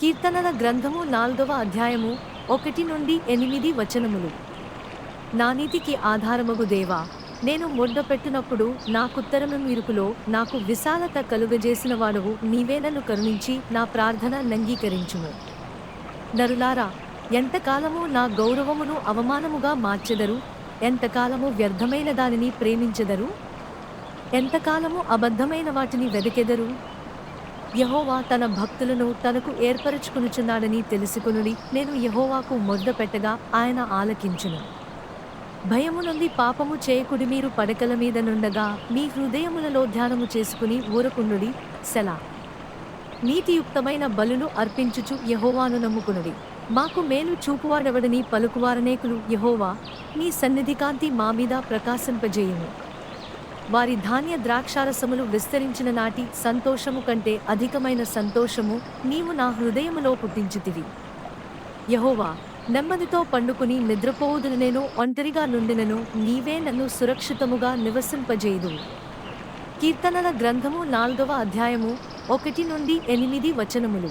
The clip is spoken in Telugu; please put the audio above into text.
కీర్తనల గ్రంథము నాలుగవ అధ్యాయము ఒకటి నుండి ఎనిమిది వచనములు. నా నీతికి ఆధారమగు దేవా నేను మొడ్డపెట్టినప్పుడు నాకుత్తరము మీరుకులో నాకు విశాలత కలుగజేసిన వాడవు నీవేనను కరుణించి నా ప్రార్థన నంగీకరించుము. నరులారా ఎంతకాలము నా గౌరవమును అవమానముగా మార్చెదరు? ఎంతకాలము వ్యర్థమైన దానిని ప్రేమించెదరు? ఎంతకాలము అబద్ధమైన వాటిని వెదకెదరు? యహోవా తన భక్తులను తనకు ఏర్పరచుకునుచున్నాడని తెలుసుకునుడి నేను యహోవాకు మొద్ద పెట్టగా ఆయన ఆలకించును. భయము నుండి పాపము చేయకుడి మీరు పడకల మీద నుండగా మీ హృదయములలో ధ్యానము చేసుకుని ఊరకుండుడి సెలా. నీతియుక్తమైన బలులు అర్పించుచు యహోవాను నమ్ముకునుడి. మాకు మేలు చూపువాడెవడని పలుకువారనేకులు యహోవా నీ సన్నిధి కాంతి మా మీద ప్రకాశింపజేయును వారి ధాన్య ద్రాక్షారసములు విస్తరించిన నాటి సంతోషము కంటే అధికమైన సంతోషము నీవు నా హృదయములో పుట్టించితివి. యహోవా నెమ్మదితో పండుకుని నిద్రపోవుదును నేను ఒంటరిగా నుండినను నీవే నన్ను సురక్షితముగా నివసింపజేయుదు కీర్తనల గ్రంథము నాల్గవ అధ్యాయము ఒకటి నుండి ఎనిమిది వచనములు.